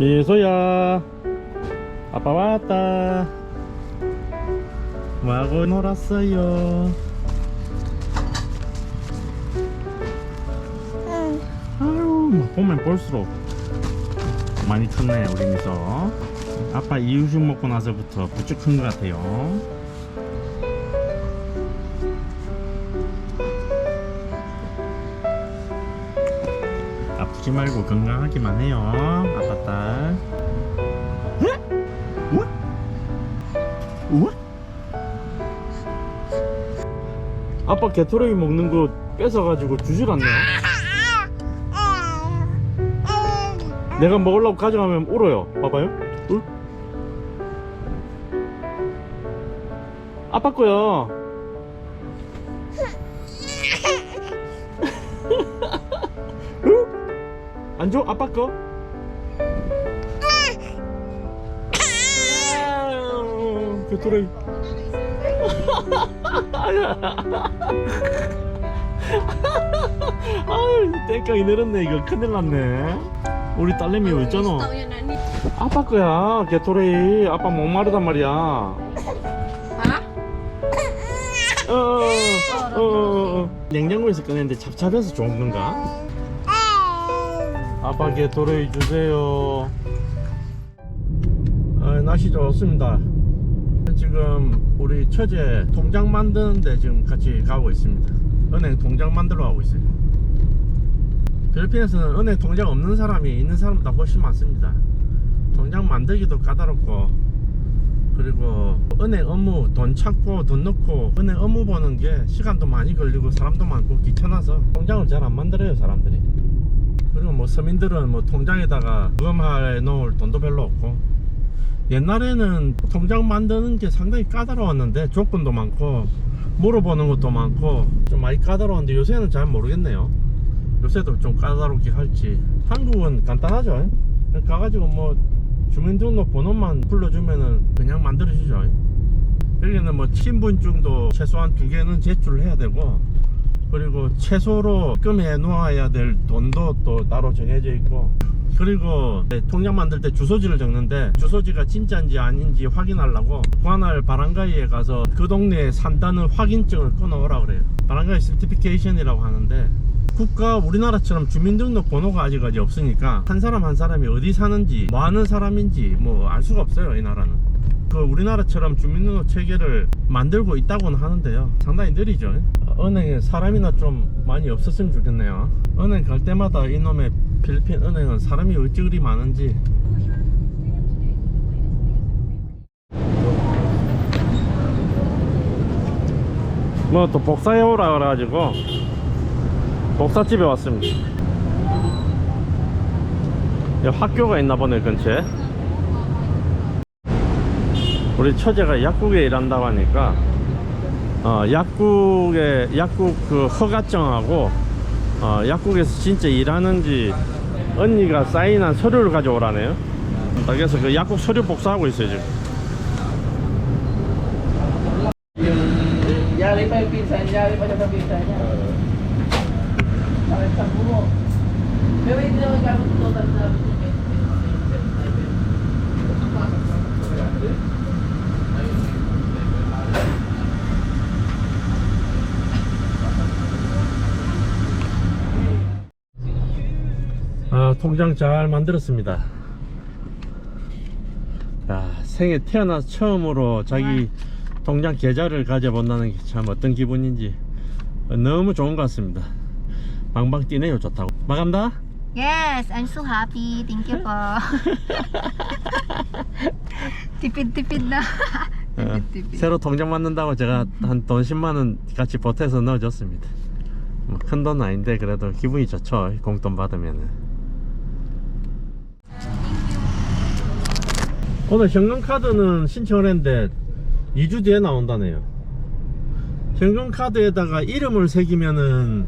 미소야. 아빠 왔다. 뭐하고 놀았어요? 아유 뭐 보면 볼수록 많이 컸네 우리 미소. 아빠 이유식 먹고 나서부터 부쩍 큰 것 같아요 아프지 말고 건강하기만 해요. 아빠 딸. 우와? 우와? 아빠 개토레이 먹는 거 뺏어가지고 주질 않네 내가 먹으려고 가져가면 울어요. 봐봐요. 울? 아빠 거야 안 줘? 아빠 거? 아유, 개토레이 아유 땡깡이 늘었네 이거 큰일 났네 우리 딸내미 왜 있잖아 아빠 거야 개토레이 아빠 목마르단 말이야 어, 어, 어, 어, 어. 냉장고에서 꺼냈는데 잡잡해서 좋은 건가? 아빠 개토레이 주세요. 아, 날씨 좋습니다. 지금 우리 처제 통장 만드는데 지금 같이 가고 있습니다. 은행 통장 만들러 가고 있어요. 필리핀에서는 은행 통장 없는 사람이 있는 사람보다 훨씬 많습니다. 통장 만들기도 까다롭고 그리고 은행 업무 돈 찾고 돈 넣고 은행 업무 보는 게 시간도 많이 걸리고 사람도 많고 귀찮아서 통장을 잘 안 만들어요 사람들이 그리고 뭐 서민들은 뭐 통장에다가 부검해 놓을 돈도 별로 없고. 옛날에는 통장 만드는 게 상당히 까다로웠는데 조건도 많고 물어보는 것도 많고 좀 많이 까다로웠는데 요새는 잘 모르겠네요. 요새도 좀 까다롭게 할지. 한국은 간단하죠. 가가지고 뭐 주민등록 번호만 불러주면은 그냥 만들어주죠. 여기는 뭐 신분증도 최소한 두 개는 제출을 해야 되고 그리고 최소로 입금해 놓아야 될 돈도 또 따로 정해져 있고 그리고 통장 만들 때 주소지를 적는데 주소지가 진짜인지 아닌지 확인하려고 관할 바람가이에 가서 그 동네에 산다는 확인증을 끊어오라 그래요. 바람가이 서티피케이션이라고 하는데 국가 우리나라처럼 주민등록 번호가 아직까지 없으니까 한 사람 한 사람이 어디 사는지 뭐 하는 사람인지 뭐 알 수가 없어요 이 나라는 그 우리나라처럼 주민등록 체계를 만들고 있다고는 하는데요. 상당히 느리죠. 은행에 사람이나 좀 많이 없었으면 좋겠네요. 은행 갈 때마다 이놈의 필리핀 은행은 사람이 어찌 그리 많은지. 뭐 또 복사해 오라 그래가지고 복사집에 왔습니다. 학교가 있나 보네 근처에 우리 처제가 약국에 일한다고 하니까 어, 약국에 약국 그 허가증하고 어, 약국에서 진짜 일하는지 언니가 사인한 서류를 가져오라네요 그래서 그 약국 서류 복사하고 있어요 지금 아, 통장 잘 만들었습니다. 야, 생에 태어나서 처음으로 자기 통장 계좌를 가져본다는 게 참 어떤 기분인지 너무 좋은 것 같습니다. 방방 뛰네요, 좋다고. 마감다? Yes, I'm so happy. Thank you po. Tipid-tipid na. 어, tipid-tipid. 새로 통장 만든다고 제가 한 돈 10만원 같이 보태서 넣어줬습니다. 뭐 큰돈 아닌데 그래도 기분이 좋죠. 공돈 받으면은. 오늘 현금카드는 신청을 했는데 2주 뒤에 나온다네요. 현금카드에다가 이름을 새기면은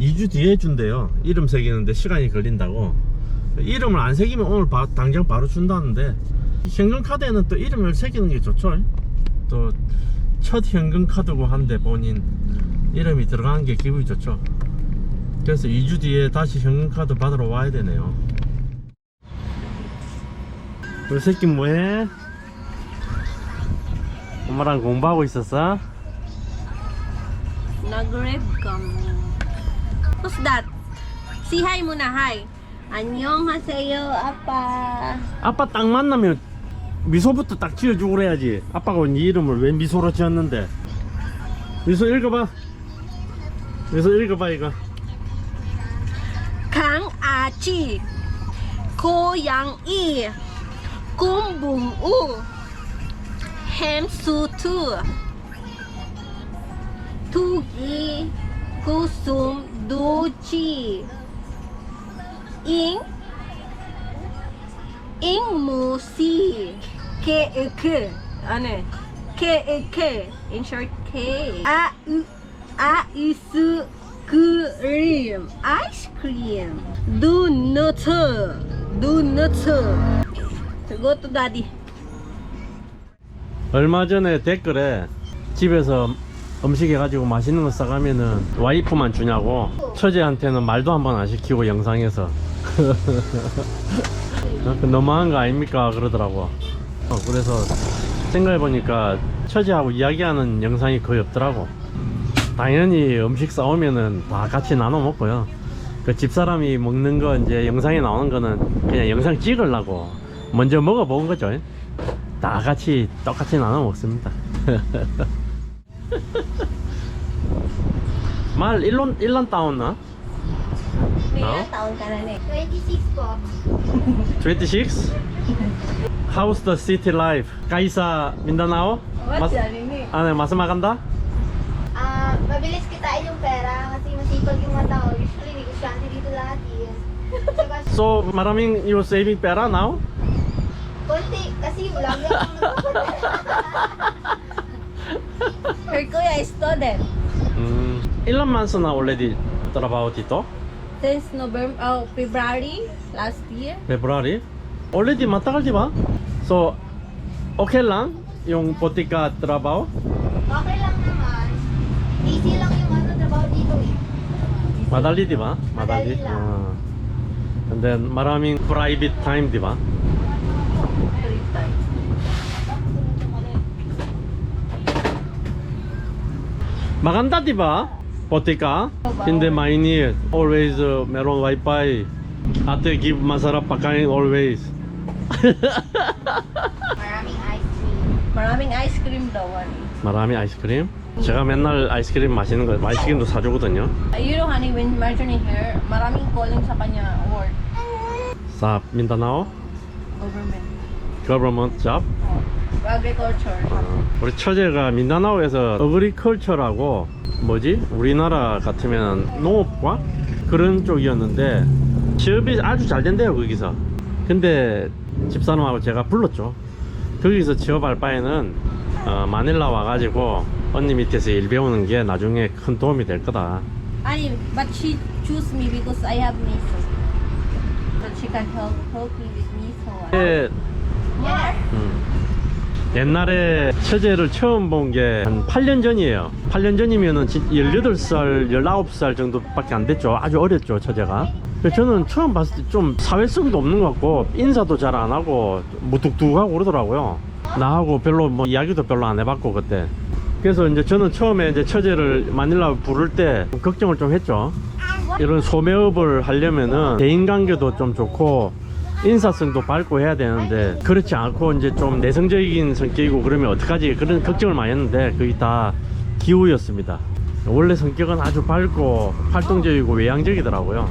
2주 뒤에 준대요. 이름 새기는데 시간이 걸린다고. 이름을 안 새기면 오늘 바- 당장 바로 준다는데 현금카드에는 또 이름을 새기는 게 좋죠. 또 첫 현금카드고 한데 본인 이름이 들어가는 게 기분이 좋죠. 그래서 2주 뒤에 다시 현금카드 받으러 와야 되네요. 우리 새끼 뭐해? 엄마랑 공부하고 있었어? Nag-rib kami. Who's that? Si hi muna, hi. 안녕 하세요, 아빠. 아빠 딱 만나면 미소부터 딱 지어주고 그래야지 아빠가 네 이름을 왜 미소로 지었는데 미소 읽어봐 미소 읽어봐 이거 강아지, 고양이, 곰붕우, 햄스터, 두기, 구슴, 두지, 잉, 잉무시, 케이크, 아니, 케이크, in short K, 아으, 아이스 크림, 아이스크림, 도너트. 그것도 다디. 얼마 전에 댓글에 집에서 음식 해가지고 맛있는 거 싸가면은 와이프만 주냐고 처제한테는 말도 한 번 안 시키고 영상에서. 어, 그 너무한 거 아닙니까? 그러더라고. 어, 그래서 생각해보니까 처제하고 이야기하는 영상이 거의 없더라고. 당연히 음식 싸우면은 다 같이 나눠 먹고요. 그 집사람이 먹는 거 이제 영상에 나오는 거는 그냥 영상 찍으려고 먼저 먹어본 거죠 다 같이 똑같이 나눠 먹습니다. 말 1년 1년 따왔나? May taon ka na eh. 26 po. 26? How's the city life? Kaisa Mindanao? Ini? ano, masama ganda? Ah, mabilis kitain yung pera kasi masipag yung mga tao. Usually, negosyante dito lahat eh. Saka, So, maraming you saving pera now? Konti, kasi lagi akong Her kuya is student. 음, 1년 months na already trabaho dito? Since November, oh, February last year. February? Already matagal di ba? So, okay lang yung botika trabaho? Okay lang naman. Easy lang yung ano, trabaho dito eh. Madali di ba? Madali lang. Ah. And then maraming private time di ba? Maganda di ba? Botika? Hindi mainit. Always uh, meron wifi. Ate give masarap pagkain always. Maraming ice cream. Maraming ice cream daw. 마라미 아이스크림? 제가 맨날 아이스크림 마시는 거 아이스크림도 사주거든요. Uh, you know, honey, when Marjorie here, maraming calling sa kanya work. 사 민다나오 Government. government job. Oh. Agriculture. 어, 우리 처제가 민다나오에서 어그리컬처라고 뭐지? 우리나라 같으면 농업과 그런 쪽이었는데 취업이 아주 잘 된대요 거기서 근데 집사람하고 제가 불렀죠 거기서 취업할 바에는 어, 마닐라 와가지고 언니 밑에서 일 배우는 게 나중에 큰 도움이 될 거다 Honey, but she choose me because I have miso. So she can help help me with miso. More? 음, 옛날에 처제를 처음 본 게 한 8년 전이에요. 8년 전이면은 18살 19살 정도밖에 안 됐죠. 아주 어렸죠 처제가. 저는 처음 봤을 때 좀 사회성도 없는 것 같고 인사도 잘 안 하고 무뚝뚝하고 그러더라고요. 나하고 별로 뭐 이야기도 별로 안 해봤고 그때. 그래서 이제 저는 처음에 이제 처제를 마닐라 부를 때 좀 걱정을 좀 했죠. 이런 소매업을 하려면은 대인관계도 좀 좋고 인사성도 밝고 해야 되는데 그렇지 않고 이제 좀 내성적인 성격이고 그러면 어떡하지? 그런 걱정을 많이 했는데 그게 다 기우였습니다. 원래 성격은 아주 밝고 활동적이고 외향적이더라고요.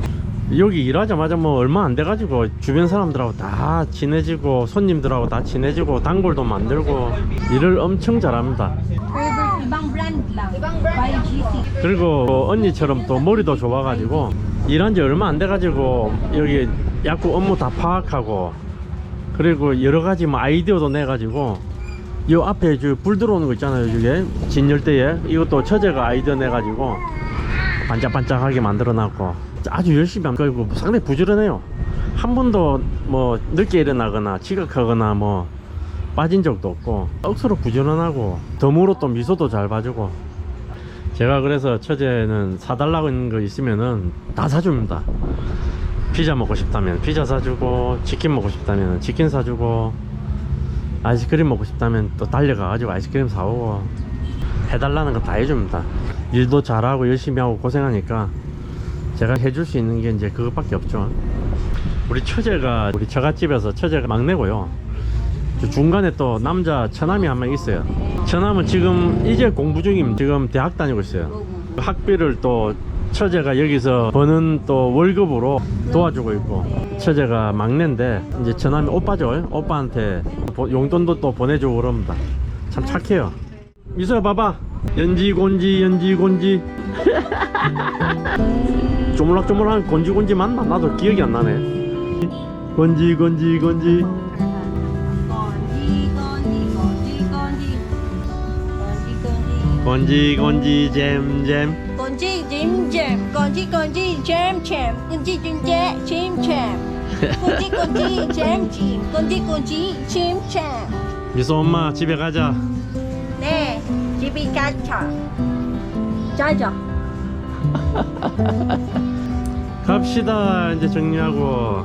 여기 일하자마자 뭐 얼마 안 돼가지고 주변 사람들하고 다 친해지고 손님들하고 다 친해지고 단골도 만들고 일을 엄청 잘합니다. 그리고 언니처럼 또 머리도 좋아가지고 일한 지 얼마 안 돼가지고 여기 약국 업무 다 파악하고 그리고 여러 가지 뭐 아이디어도 내 가지고 요 앞에 저불 들어오는 거 있잖아요 이게 진열대에. 이것도 처제가 아이디어 내 가지고 반짝반짝하게 만들어 놨고 아주 열심히 한 거고 상당히 부지런해요. 한 번도 뭐 늦게 일어나거나 지각하거나 뭐 빠진 적도 없고 억수로 부지런하고 덤으로 또 미소도 잘 봐주고. 제가 그래서 처제는 사달라고 있는 거 있으면은 다 사줍니다 피자 먹고 싶다면 피자 사주고 치킨 먹고 싶다면 치킨 사주고 아이스크림 먹고 싶다면 또 달려가가지고 아이스크림 사오고. 해달라는 거 다 해줍니다. 일도 잘하고 열심히 하고 고생하니까 제가 해줄 수 있는 게 이제 그것밖에 없죠. 우리 처제가 우리 처갓집에서 처제가 막내고요. 저 중간에 또 남자 처남이 한 명 있어요. 처남은 지금 이제 공부 중임 지금 대학 다니고 있어요. 학비를 또 처제가 여기서 버는 또 월급으로 도와주고 있고 처제가 막내인데 이제 처남이 오빠죠. 오빠한테 보- 용돈도 또 보내주고 그럽니다. 참 착해요. 미소야 봐봐. 연지곤지 연지곤지. 조물락조물한 곤지곤지 맞나? 나도 기억이 안 나네. 곤지 곤지 곤지. 곤지 곤지 잼잼 jim, jam. Conchi, conchi, jam, jam. Conchi, jim, jam, jim, jam. Conchi, conchi, jam, jim. Conchi, conchi, jim, jam. 미소 엄마 집에 가자 네, 집이 가자. 자자. 갑시다 이제 정리하고